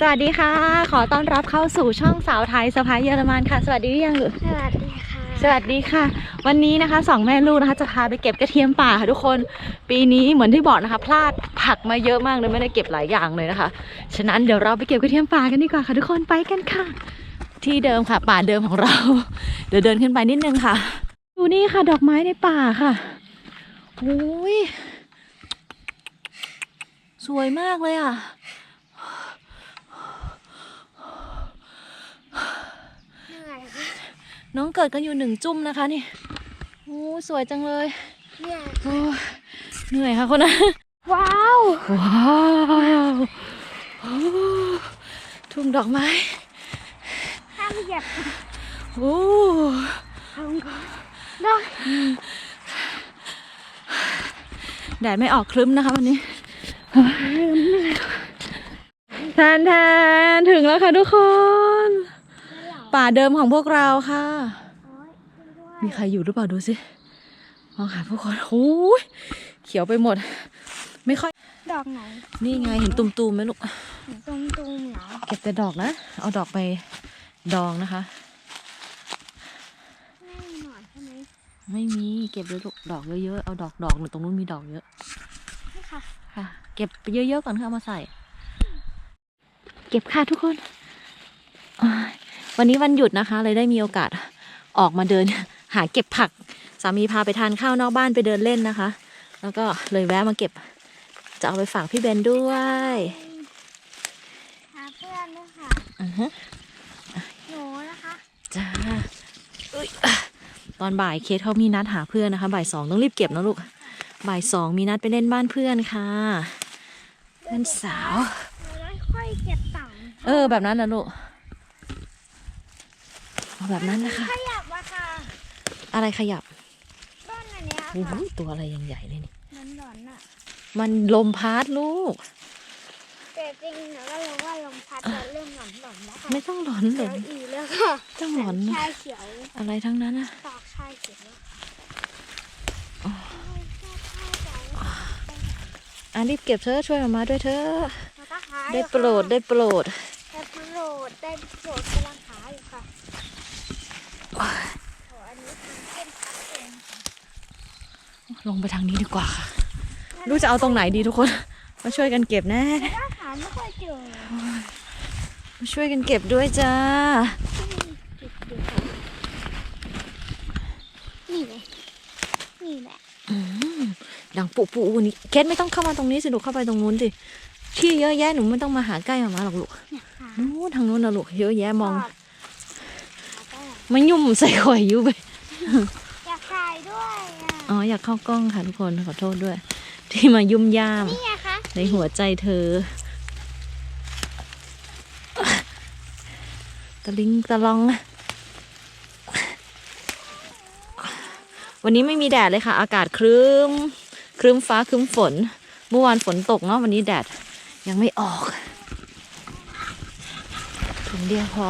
สวัสดีค่ะ ขอต้อนรับเข้าสู่ช่องสาวไทยสะพายเยอรมันค่ะ สวัสดีหรือยังหรือสวัสดีค่ะ สวัสดีค่ะ วันนี้นะคะสองแม่ลูกนะคะ จะพาไปเก็บกระเทียมป่าค่ะทุกคน ปีนี้เหมือนที่บอกนะคะ พลาดผักมาเยอะมากเลยไม่ได้เก็บหลายอย่างเลยนะคะ ฉะนั้นเดี๋ยวเราไปเก็บกระเทียมป่ากันดีกว่าค่ะทุกคนไปกันค่ะ ที่เดิมค่ะ ป่าเดิมของเรา เดี๋ยวเดินขึ้นไปนิดนึงค่ะ ดูนี่ค่ะ ดอกไม้ในป่าค่ะโอ้ยสวยมากเลยอะ เหนื่อยค่ะ น้องเกิดกันอยู่หนึ่งจุ่มนะคะนี่โอ้สวยจังเลยเหนื่อยโอ้เหนื่อยค่ะคนนั้นว้าว ว้าวโอ้ทุ่งดอกไม้ห้ามเหยียบโอ้ลงก่อนได้แดดไม่ออกครึ้มนะคะวันนี้แทนแทนถึงแล้วค่ะทุกคน ป่าเดิมของพวกเราค่ะโอ๊ยช่วยด้วยมีใครอยู่หรือเปล่าดูสิมองหาพวกคนโอ้ยเขียวไปหมด ไม่ค่อย ดอกไหนนี่ไงเห็นตุ่มๆไหมลูกเห็นตุ้มๆเหรอ เก็บแต่ดอกนะ เอาดอกไปดองนะคะ ไม่มีหนอนใช่ไหมไม่มีเก็บเลยลูกดอกเยอะๆ เอาดอกดอกหนูตรงนู้นมีดอกเยอะใช่ค่ะ ค่ะ เก็บไปเยอะๆก่อนค่ะเอามาใส่ เก็บค่ะทุกคนอ้าย วันนี้วันหยุดนะคะ เลยได้มีโอกาสออกมาเดิน หาเก็บผัก สามีพาไปทานข้าวนอกบ้านไปเดินเล่นนะคะ แล้วก็เลยแวะมาเก็บ จะเอาไปฝากพี่เบนด้วยหาเพื่อนด้วยค่ะอือฮะหนูนะคะจ้าเอ้ยอะตอนบ่ายเคสเขามีนัดหาเพื่อนนะคะบ่ายสองต้องรีบเก็บนะลูกบ่ายสองมีนัดไปเล่นบ้านเพื่อนค่ะ เพื่อนสาวหนูได้ค่อยเก็บตังค์ เออ แบบนั้นนะลูก เอาแบบนั้นนะคะ ขยับมาค่ะอะไรขยับต้นอันเนี้ยโอ้โหค่ะตัวอะไรยังใหญ่เลยนี่ มันหนอนอะมันลมพัดลูก แต่จริงหนูก็รู้ว่าลมพัดจะเริ่มหนอนหนอนแล้วค่ะไม่ต้องหลอนหลเขียนวอีแล้วค่ะต้องหลอนนะชายเขียวอะไรทั้งนั้นนะตอกชายเขียวอะรีบเก็บเธอะช่วยมามาด้วยเธอะแล้วก็หาได้โปรดได้โปรด ได้โปรดได้โปรดกำลัง ลงไปทางนี้ดีกว่าค่ะ รู้จะเอาตรงไหนดีทุกคน มาช่วยกันเก็บแน่แต่ถ้าหาไม่ค่อยเจอมาช่วยกันเก็บด้วยจ้า นี่ไงนี่แหละดังปุปุวันนี้เคสไม่ต้องเข้ามาตรงนี้สิลูกเข้าไปตรงนู้นสิที่เยอะแยะหนูไม่ต้องมาหาใกล้มามาหรอกลูกเนี่ยหานู้นทางนู้นนะลูกเยอะแยะมองชบหาได้ มันยุ่มใส่ข่อยอยู่ไปอยากถ่ายด้วยอะอ๋ออยากเข้ากล้องค่ะทุกคนขอโทษด้วย ที่มายุ่มย่าม นี่ไงคะในหัวใจเธอ ตะลิงตะลอง วันนี้ไม่มีแดดเลยค่ะ อากาศครึ้ม ครึ้มฟ้าครึ้มฝน เมื่อวานฝนตกเนาะวันนี้แดดยังไม่ออกถุงเดียวพอ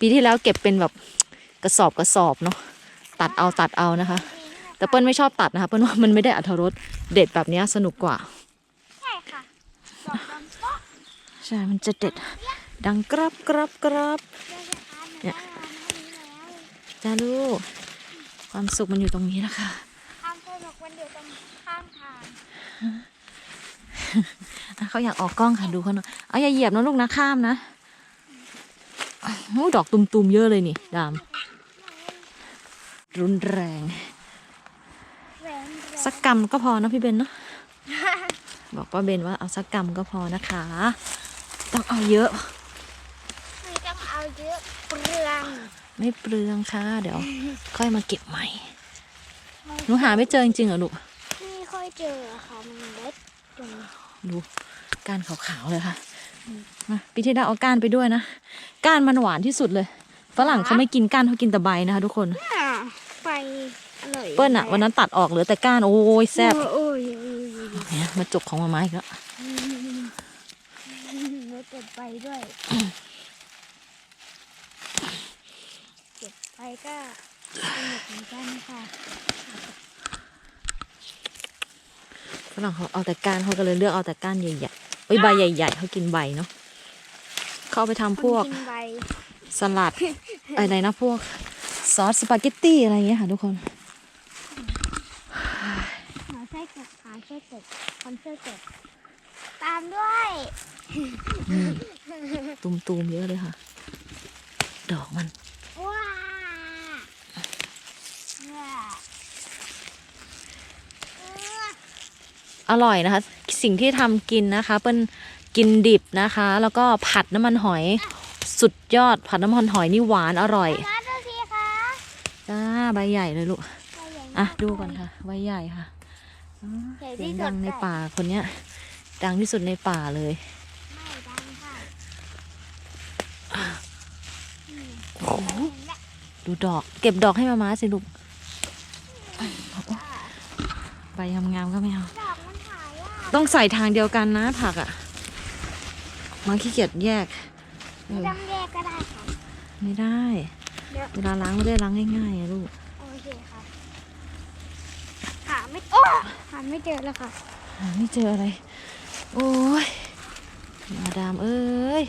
ปีที่แล้วเก็บเป็นแบบกระสอบกระสอบเนาะตัดเอาตัดเอานะคะ แต่เปิ้ลไม่ชอบตัดนะคะ เปิ้ลว่ามันไม่ได้อัธรสเด็ดแบบนี้สนุกกว่าใช่ค่ะใช่มันจะเด็ดดังกรับกรับกรับเดี๋ยวจะทานหนูเนี่ยได้ร้านนี้แล้วจ้าลูกความสุขมันอยู่ตรงนี้นะคะความสนุกมันอยู่ตรงข้างทางอะเขาอยากออกกล้องค่ะดูเขาหน่อยเอาอย่าเหยียบนะลูกนะข้ามนะ โอ้ดอกตุ่มๆเยอะเลยนี่ ดาม รุนแรงแหวนแหวนสักกรรมก็พอนะพี่เบนเนาะบอกป้าเบนว่าเอาสักกรรมก็พอนะคะ ต้องเอาเยอะ ไม่ต้องเอาเยอะเปลืองไม่เปลืองค่ะ เดี๋ยว ค่อยมาเก็บใหม่หนูหาไม่เจอจริงๆเหรอลูกไม่ค่อยเจอค่ะมันเล็กตรงนี้ดูก้านขาวๆเลยค่ะ มาปีที่แล้วเอาก้านไปด้วยนะ ก้านมันหวานที่สุดเลย ฝรั่งเขาไม่กินก้านเขากินแต่ใบนะคะทุกคนอ่าไปอร่อยเปิ้ลอะวันนั้นตัดออกเหลือแต่ก้านโอ้ยแซ่บโอ้ยโอ้ยโอ้ยเนี่ยมาจกของมาไม้อีกแล้วแล้วเก็บไปด้วยเก็บไปก็สนุกเหมือนกันค่ะฝรั่งเขาเอาแต่ก้านเขาก็เลยเลือกเอาแต่ก้านใหญ่เอ้ยใบใหญ่ ๆเขากินใบเนาะเขาเอาไปทำพวกคนกินใบสลัดอะไรนะพวกซอสสปาเกตตี้อะไรอย่างเงี้ยค่ะทุกคนหาไส้กบหาไส้กบคนไส้กบตามด้วยตุมๆเยอะเลยค่ะ ดอกมัน ว้าว้าว้า อร่อยนะคะ สิ่งที่ทำกินนะคะ เป็นกินดิบนะคะ แล้วก็ผัดน้ำมันหอยสุดยอด ผัดน้ำมันหอยนี่หวานอร่อยมาดูสิคะจ้าใบใหญ่เลยลูกใบใหญ่มากอะดูก่อนค่ะใบใหญ่ค่ะอ๋อใหญ่เสีที่ยงสุดัดงในแต่ป่าคนเนี้ยดังที่สุดในป่าเลย ไม่ดังค่ะโอ้โหดูดอก เก็บดอกให้มาม้าสิลูกใบงามๆก็ไม่เอา ดอกมันหายาก ต้องใส่ทางเดียวกันนะผักอะ่ะมาขี้เกียจแยกเอไม่อต้องแยกก็ได้ค่ะไม่ได้ เดี๋ยวเวลาล้างไม่ได้ล้างง่ายๆอะลูกโอเคค่ะหาไม่โอ้หาไม่เจอแล้วค่ะหาไม่เจออะไร โอ้ยมาดามเอ้ย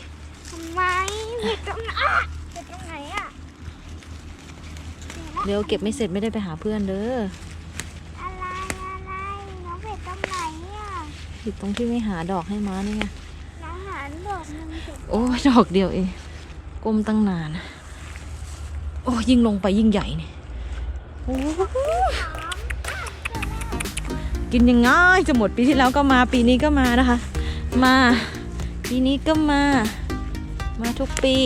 ทำไมเห็ดตรงไหนอะเห็ดตรงไหนอะเดี๋ยวเก็บไม่เสร็จไม่ได้ไปหาเพื่อนเด้อ อะไรอะไรน้องเห็ดตรงไหนอะ ผิดตรงที่ไม่หาดอกให้ม้านี่ไงน้องหาดอกหนึงเสร็จโอ้ยดอกเดียวเองกลมตั้งนาน โอ้ยยิ่งลงไปยิ่งใหญ่นี่โอ้ยกินยังไงจะหมดปีที่แล้วก็มาปีนี้ก็มานะคะ มาปีนี้ก็มา มาทุกปี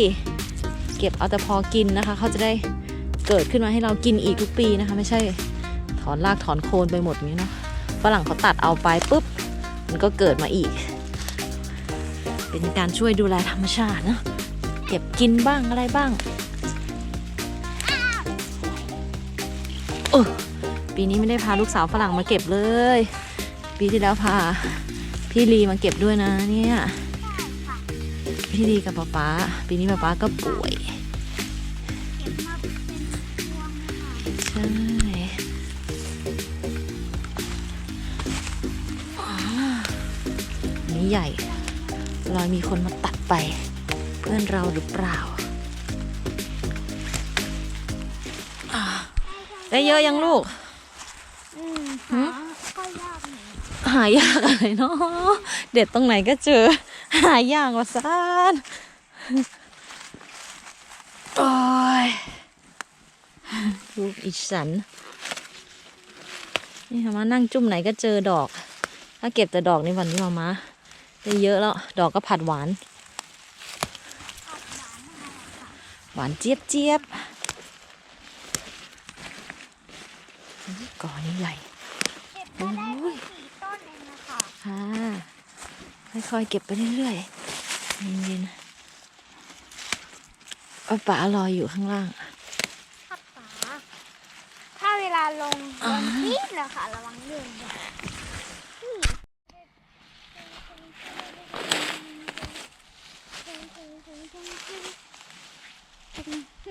เก็บเอาแต่พอกินนะคะ เขาจะได้เกิดขึ้นมาให้เรากินอีกทุกปีนะคะ ไม่ใช่ถอนรากถอนโคนไปหมดอย่างนี้เนาะฝรั่งเขาตัดเอาไปปุ๊บ มันก็เกิดมาอีก เป็นการช่วยดูแลธรรมชาตินะเก็บกินบ้างอะไรบ้างเออปีนี้ไม่ได้พาลูกสาวฝรั่งมาเก็บเลย ปีที่แล้วพาพี่ลีมาเก็บด้วยนะเนี่ยพี่ลีกับป๊าป๊าปีนี้ป๊าป๊าก็ป่วย ใหญ่ รอยมีคนมาตัดไป เพื่อนเราหรือเปล่าอ่าได้เยอะยังลูก อืมหืหามก็ยากหน่อยหายากอะไรเนาะเด็ดตรงไหนก็เจอ หายากว่าซานโอ้ยลูกอิสัน นี่ค่ะมานั่งจุ่มไหนก็เจอดอก ถ้าเก็บแต่ดอกในวันนี้มามา ได้เยอะแล้ว ดอกก็ผัดหวาน หวานเจี๊ยบเจี๊ยบอุ๊ยก่อนี้ใหญ่เก็บมาได้โอ้ยสี่ต้นเองนะคะค่ะค่อยๆเก็บไปเรื่อยๆเย็นๆป้าป๋ารออยู่ข้างล่างครับป๋าถ้าเวลาลงลงพีดเลยค่ะระวังลื่นด้วย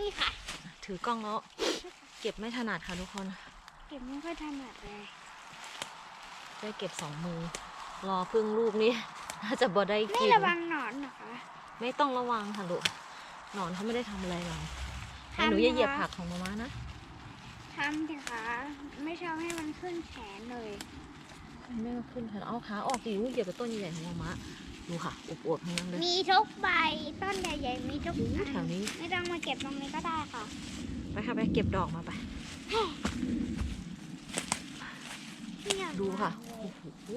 นี่ค่ะ ถือกล้องแล้วเก็บไม่ถนัดค่ะทุกคน เก็บไม่ค่อยถนัดเลยได้เก็บสองมือ รอพึ่งลูกนี่น่าจะบ่ได้นี่กินระวังหนอนเหรอคะไม่ต้องระวังค่ะลูกหนอนเขาไม่ได้ทำอะไรเราทำหนูอย่าเหยียบนะคะผักของมาม่านะทำสิคะไม่ชอบให้มันขึ้นแขนเลย ไม่มาขึ้นค่ะเอาขาออกดิวเหยียบกับต้นใหญ่ๆของมาม่า ดูค่ะอวบๆทั้งนั้นเลยมีทุกใบต้นใหญ่ๆมีทุกอู้อันแถวนี้ไม่ต้องมาเก็บตรงนี้ก็ได้ค่ะ ไปค่ะไปเก็บดอกมาไป ดูค่ะโอ้โห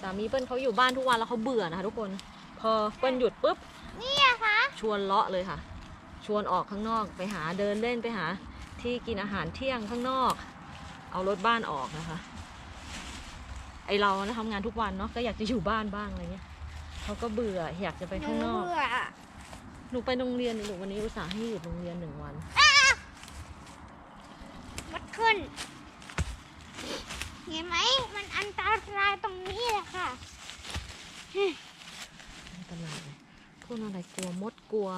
สามีเปิ้ลเขาอยู่บ้านทุกวันแล้วเขาเบื่อนะคะทุกคน พอเปิ้ลหยุดปุ๊บ นี่อะคะชวนเลาะเลยค่ะ ชวนออกข้างนอกไปหาเดินเล่นไปหาที่กินอาหารเที่ยงข้างนอก เอารถบ้านออกนะคะ ไอเรานะทำงานทุกวันเนาะก็อยากจะอยู่บ้านบ้างอะไรเงี้ยเขาก็เบื่ออยากจะไปหนูข้างนอกเบื่อหนูไปโรงเรียนนี่ลูกวันนี้อุตส่าห์ให้หยุดโรงเรียนหนึ่งวันมัดขึ้นเห็นไหมมันอันตรายตรงนี้แหละค่ะไม่เป็นไรพวกอะไรกลัวมดกลัว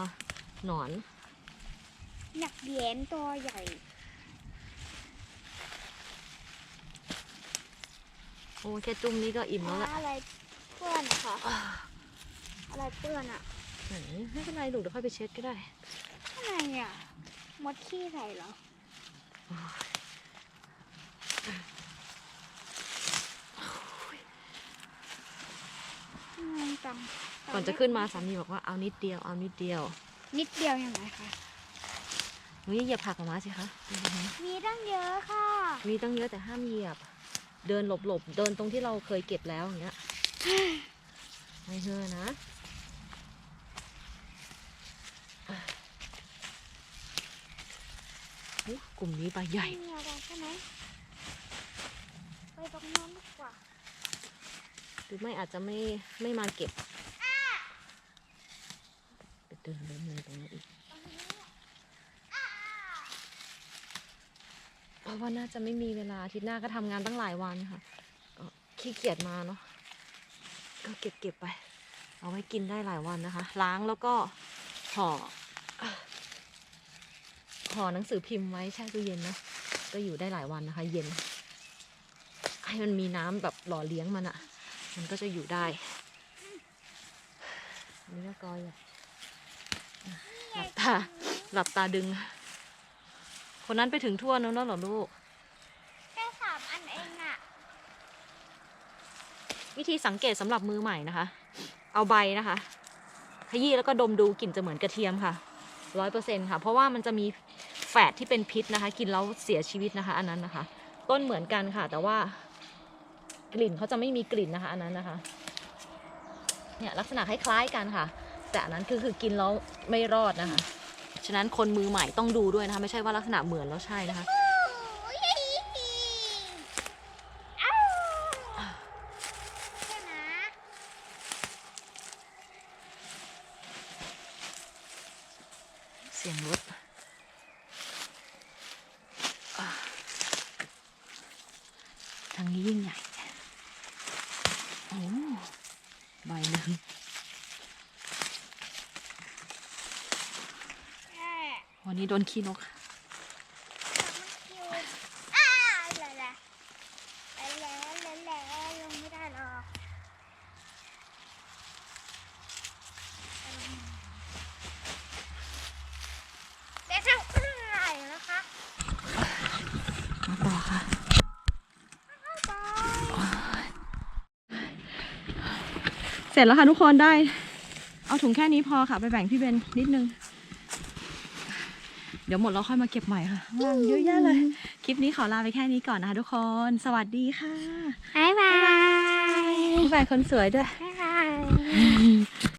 หนอน หนูเหยนตัวใหญ่โอ้แค่จุ่มนี้ก็อิ่มแล้วแหละอะไรเปื้อนอะคะอะไรเปื้อนอะไหนไม่เป็นไรลูกเดี๋ยวค่อยไปเช็ดก็ได้ข้างในอะมดขี้ใส่เหรองงจังก่อนจะขึ้นมาสามีบอกว่าเอานิดเดียวเอานิดเดียว นิดเดียวยังไงคะ หนูอย่าเหยียบผักออกมาสิคะ มีตั้งเยอะค่ะ มีตั้งเยอะแต่ห้ามเหยียบ เดินหลบๆ เดินตรงที่เราเคยเก็บแล้วอย่างเงี้ยไม่เชื่อนะอุ๊ยกลุ่มนี้ปลาใหญ่ไม่มีอะไรใช่ไหมไปตรงโน้นดีกว่า หรือไม่อาจจะไม่ไม่มาเก็บไปเดินเดินเลยตรงนั้นอีก ตรงนี้ เพราะ ว่าน่าจะไม่มีเวลาอาทิตย์หน้าก็ทำงานตั้งหลายวันค่ะก็ขี้เกียจมาเนาะก็เก็บเก็บไป เอาไว้กินได้หลายวันนะคะ ล้างแล้วก็ห่อห่อหนังสือพิมพ์ไว้แช่ตู้เย็นนะก็อยู่ได้หลายวันนะคะ เย็น ให้มันมีน้ำแบบหล่อเลี้ยงมันอะมันก็จะอยู่ได้นี่ก็กอยหลับตาหลับตาดึง คนนั้นไปถึงทั่วนู้นแล้วเหรอลูก แค่สามอันเองอะวิธีสังเกตสำหรับมือใหม่นะคะ เอาใบนะคะ ขยี้แล้วก็ดมดูกลิ่นจะเหมือนกระเทียมค่ะร้อยเปอร์เซ็นค่ะ เพราะว่ามันจะมีแฝดที่เป็นพิษนะคะ กินแล้วเสียชีวิตนะคะ อันนั้นนะคะ ต้นเหมือนกันค่ะ แต่ว่ากลิ่นเขาจะไม่มีกลิ่นนะคะ อันนั้นนะคะ เนี่ยลักษณะคล้ายๆกันค่ะ แต่อันนั้นคือคือกินแล้วไม่รอดนะคะ ฉะนั้นคนมือใหม่ต้องดูด้วยนะคะ ไม่ใช่ว่าลักษณะเหมือนแล้วใช่นะคะ เสียงรถทางนี้ยิ่งใหญ่โอ้ใบหนึ่ง แค่ วั นนี้โดนขี้นกคิวอ้าแหละแหละแหละแหละแหละแหละลงไม่ได้หรอกเดี๋ยวทำเครื่องอะมาต่อค่ะ เสร็จแล้วค่ะทุกคนได้ เอาถุงแค่นี้พอค่ะ ไปแบ่งพี่เบนนิดนึง ดี๋ยวหมดแล้วค่อยมาเก็บใหม่ค่ะว่างเยอะแยะเลย คลิปนี้ขอลาไปแค่นี้ก่อนนะคะทุกคน สวัสดีค่ะบ๊ายบายบ๊ายบายคนสวยด้วย บ๊ายบาย